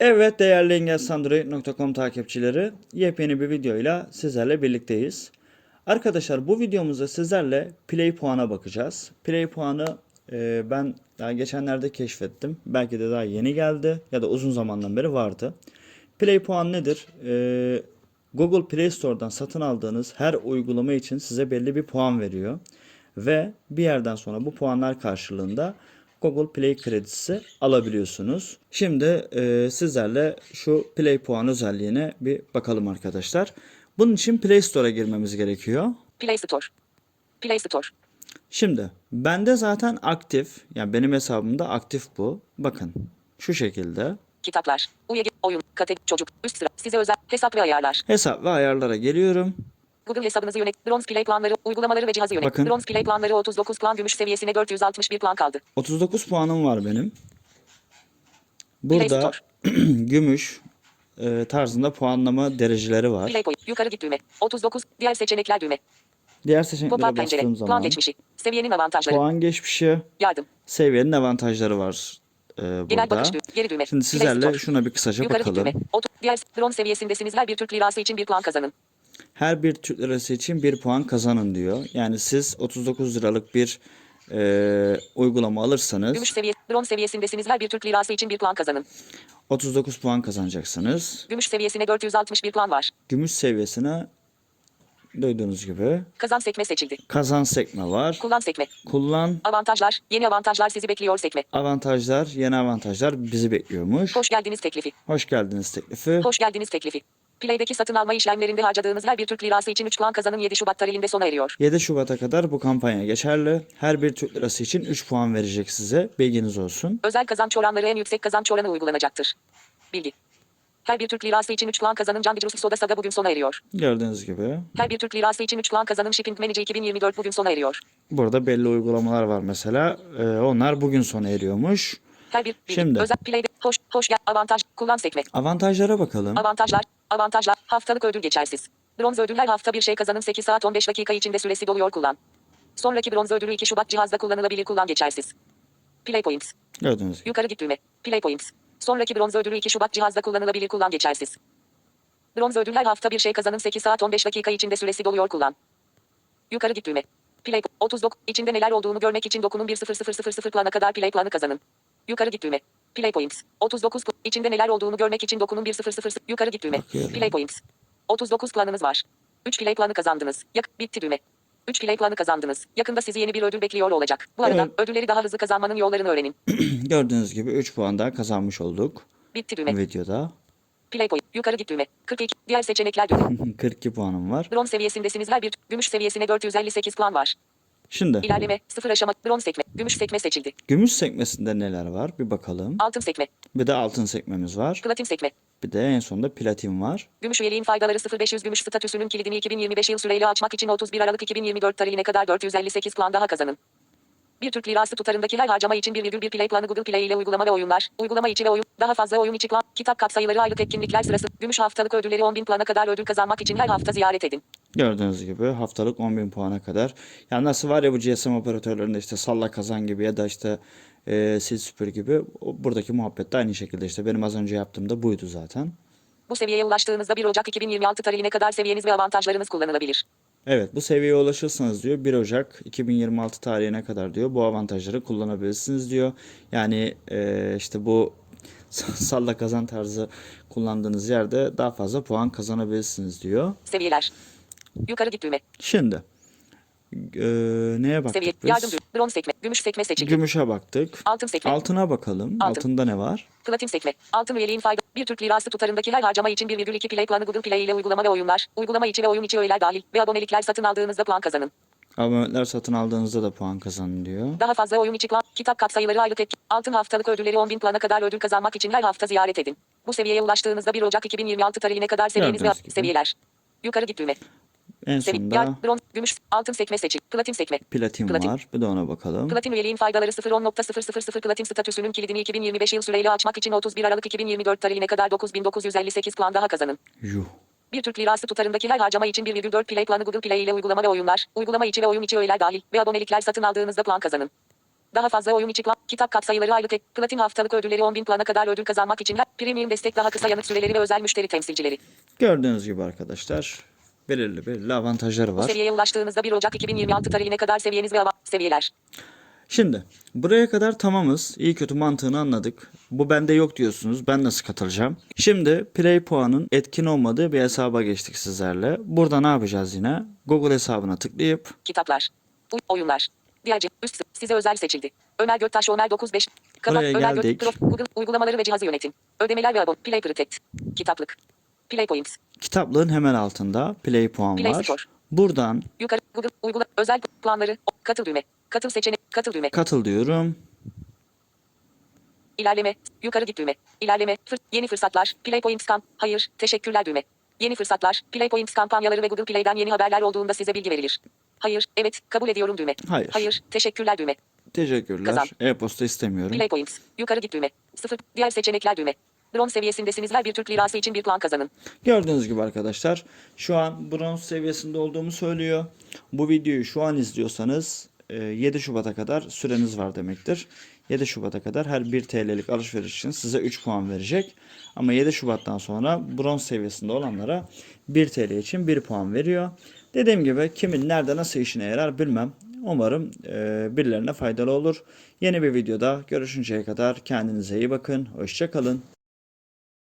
Evet değerli engelsandroid.com takipçileri yepyeni bir videoyla sizlerle birlikteyiz. Arkadaşlar bu videomuzda sizlerle play puana bakacağız. Play puanı e, ben daha geçenlerde keşfettim. Belki de daha yeni geldi ya da uzun zamandan beri vardı. Play puan nedir? E, Google Play Store'dan satın aldığınız her uygulama için size belli bir puan veriyor. Ve bir yerden sonra bu puanlar karşılığında Google Play kredisi alabiliyorsunuz. Şimdi e, sizlerle şu Play puan özelliğine bir bakalım arkadaşlar. Bunun için Play Store'a girmemiz gerekiyor. Play Store. Play Store. Şimdi bende zaten aktif yani benim hesabımda aktif bu. Bakın şu şekilde Kitaplar. UYG. Oyun. Kategori. Çocuk. Üst sıra. Size özel. Hesap ve ayarlar. hesap ve ayarlara geliyorum. Google hesabınızı yönet. Bronze Play planları. Uygulamaları ve cihazı yönet. Bakın. Bronze Play planları 39 plan gümüş seviyesine 461 plan kaldı. 39 puanım var benim. Burada gümüş e, tarzında puanlama dereceleri var. Play point. Yukarı git düğme. 39. Diğer seçenekler düğme. Diğer seçeneklere bastığım Plan zaman geçmişi. Seviyenin avantajları. puan geçmişi, Yardım. seviyenin avantajları var e, Genel burada. bakış düğme. Geri düğme. Şimdi sizlerle şuna bir kısaca Yukarı bakalım. düğme. Otu- Diğer bronz seviyesindesiniz. Her bir Türk lirası için bir plan kazanın. Her bir Türk lirası için bir puan kazanın diyor. Yani siz 39 liralık bir e, uygulama alırsanız Gümüş seviye, bronz seviyesindesiniz. Her bir Türk lirası için bir plan kazanın. 39 puan kazanacaksınız. Gümüş seviyesine 461 plan var. Gümüş seviyesine duyduğunuz gibi Kazan sekme seçildi. kazan sekme var. Kullan sekme. Kullan Avantajlar, yeni avantajlar sizi bekliyor sekme. avantajlar, yeni avantajlar bizi bekliyormuş. Hoş geldiniz teklifi. Hoş geldiniz teklifi. Hoş geldiniz teklifi. Play'deki satın alma işlemlerinde harcadığınız her bir Türk lirası için 3 puan kazanın 7 Şubat tarihinde sona eriyor. 7 Şubat'a kadar bu kampanya geçerli. Her bir Türk lirası için 3 puan verecek size. Bilginiz olsun. Özel kazanç oranları en yüksek kazanç oranı uygulanacaktır. Bilgi. Her bir Türk lirası için 3 puan kazanın Can Bicrus Soda Saga bugün sona eriyor. Gördüğünüz gibi Her bir Türk lirası için 3 puan kazanın Shipping Manager 2024 bugün sona eriyor. burada belli uygulamalar var mesela. Ee, onlar bugün sona eriyormuş. Her bir. Şimdi. Özel Play'de hoş hoş gel avantaj kullan sekme. Avantajlara bakalım. Avantajlar, avantajlar, haftalık ödül geçersiz. Bronz ödül her hafta bir şey kazanın 8 saat 15 dakika içinde süresi doluyor kullan. Sonraki bronz ödülü 2 Şubat cihazda kullanılabilir kullan geçersiz. Play Points. Gördüğünüz gibi. Yukarı git düğme. Play Points. Sonraki bronz ödülü 2 Şubat cihazda kullanılabilir kullan geçersiz. Bronz ödül her hafta bir şey kazanın 8 saat 15 dakika içinde süresi doluyor kullan. Yukarı git düğme. Play 39 içinde neler olduğunu görmek için dokunun 10000 plana kadar play planı kazanın. Yukarı git düğme. Play Points. 39 pl- içinde neler olduğunu görmek için dokunun 100 yukarı git düğme. Bakıyorum. Play Points. 39 planınız var. 3 play planı kazandınız. Yak bitti düğme. 3 play planı kazandınız. Yakında sizi yeni bir ödül bekliyor olacak. Bu arada Evet. ödülleri daha hızlı kazanmanın yollarını öğrenin. Gördüğünüz gibi 3 puan daha kazanmış olduk Bitti düğme. videoda. Play point. Yukarı git düğme. 42. Diğer seçenekler düğme. 42 puanım var. Bronz seviyesindesiniz her bir. Gümüş seviyesine 458 plan var. Şimdi İlerleme. Sıfır aşama. Bronz sekme. Gümüş sekme seçildi. gümüş sekmesinde neler var bir bakalım. Altın sekme. Bir de altın sekmemiz var. Platin sekme. Bir de en sonunda platin var. Gümüş üyeliğin faydaları 0500 gümüş statüsünün kilidini 2025 yıl süreyle açmak için 31 Aralık 2024 tarihine kadar 458 plan daha kazanın. Bir Türk lirası tutarındaki her harcama için 1,1 play planı Google Play ile uygulama ve oyunlar, uygulama içi ve oyun, daha fazla oyun içi plan, kitap katsayıları aylık etkinlikler sırası, gümüş haftalık ödülleri 10.000 plana kadar ödül kazanmak için her hafta ziyaret edin. Gördüğünüz gibi haftalık 10.000 puana kadar. Yani nasıl var ya bu GSM operatörlerinde işte salla kazan gibi ya da işte e, sil süpür gibi buradaki muhabbet de aynı şekilde işte benim az önce yaptığım da buydu zaten. Bu seviyeye ulaştığınızda 1 Ocak 2026 tarihine kadar seviyeniz ve avantajlarınız kullanılabilir. Evet bu seviyeye ulaşırsanız diyor 1 Ocak 2026 tarihine kadar diyor bu avantajları kullanabilirsiniz diyor. Yani e, işte bu salla kazan tarzı kullandığınız yerde daha fazla puan kazanabilirsiniz diyor. Seviyeler. Yukarı git düğme. Şimdi e, neye baktık Seviye. biz? Yardım düğme. Bronz sekme. Gümüş sekme seçildi. Gümüşe baktık. Altın sekme. Altına bakalım. Altın. Altında ne var? Platin sekme. Altın üyeliğin fayda. Bir Türk lirası tutarındaki her harcama için 1,2 play planı Google Play ile uygulama ve oyunlar, uygulama içi ve oyun içi öğeler dahil ve abonelikler satın aldığınızda puan kazanın. Abonelikler satın aldığınızda da puan kazanın diyor. Daha fazla oyun içi plan, kitap katsayıları aylık etki, altın haftalık ödülleri 10.000 plana kadar ödül kazanmak için her hafta ziyaret edin. Bu seviyeye ulaştığınızda 1 Ocak 2026 tarihine kadar seviyeniz ve seviyeler. Yukarı git düğme. En sonunda yar, bronz, gümüş, altın sekme seçil, platin sekme. platin, Platin. var. Bir de ona bakalım. Platin üyeliğin faydaları 0.10.000 platin statüsünün kilidini 2025 yıl süreyle açmak için 31 Aralık 2024 tarihine kadar 9958 plan daha kazanın. Yuh. Bir Türk lirası tutarındaki her harcama için 1,4 play planı Google Play ile uygulama ve oyunlar, uygulama içi ve oyun içi öğeler dahil ve abonelikler satın aldığınızda puan kazanın. Daha fazla oyun içi plan, kitap katsayıları aylık ek, platin haftalık ödülleri 10.000 plana kadar ödül kazanmak için her, premium destek daha kısa yanıt süreleri ve özel müşteri temsilcileri. Gördüğünüz gibi arkadaşlar belirli belirli avantajları Bu var. seviyeye ulaştığınızda 1 Ocak 2026 tarihine kadar seviyeniz ve seviyeler. Şimdi buraya kadar tamamız. İyi kötü mantığını anladık. Bu bende yok diyorsunuz. Ben nasıl katılacağım? Şimdi Play puanın etkin olmadığı bir hesaba geçtik sizlerle. Burada ne yapacağız yine? Google hesabına tıklayıp Kitaplar. Oyunlar. Diğerce üst size özel seçildi. Ömer Göktaş Ömer 95. Kanal Buraya Ömer Gök geldik. Prof, Google uygulamaları ve cihazı yönetim. Ödemeler ve abon. Play Protect. Kitaplık. Play Points. Kitaplığın hemen altında Play puan Play var. Store. Buradan Yukarı Google uygula özel planları. Katıl düğme. Katıl seçenek. Katıl düğme. katıl diyorum. İlerleme. Yukarı git düğme. İlerleme. Fır, yeni fırsatlar. Play Points kamp. Hayır. Teşekkürler düğme. Yeni fırsatlar. Play Points kampanyaları ve Google Play'den yeni haberler olduğunda size bilgi verilir. Hayır. Evet. Kabul ediyorum düğme. Hayır. Hayır. Teşekkürler düğme. Teşekkürler. Kazan. E-posta istemiyorum. Play Points. Yukarı git düğme. Sıfır. Diğer seçenekler düğme. Bronz seviyesindesiniz. Her bir Türk lirası için bir puan kazanın. Gördüğünüz gibi arkadaşlar şu an bronz seviyesinde olduğumu söylüyor. Bu videoyu şu an izliyorsanız e, 7 Şubat'a kadar süreniz var demektir. 7 Şubat'a kadar her 1 TL'lik alışveriş için size 3 puan verecek. Ama 7 Şubat'tan sonra bronz seviyesinde olanlara 1 TL için 1 puan veriyor. Dediğim gibi kimin nerede nasıl işine yarar bilmem. Umarım e, birilerine faydalı olur. Yeni bir videoda görüşünceye kadar kendinize iyi bakın. Hoşçakalın.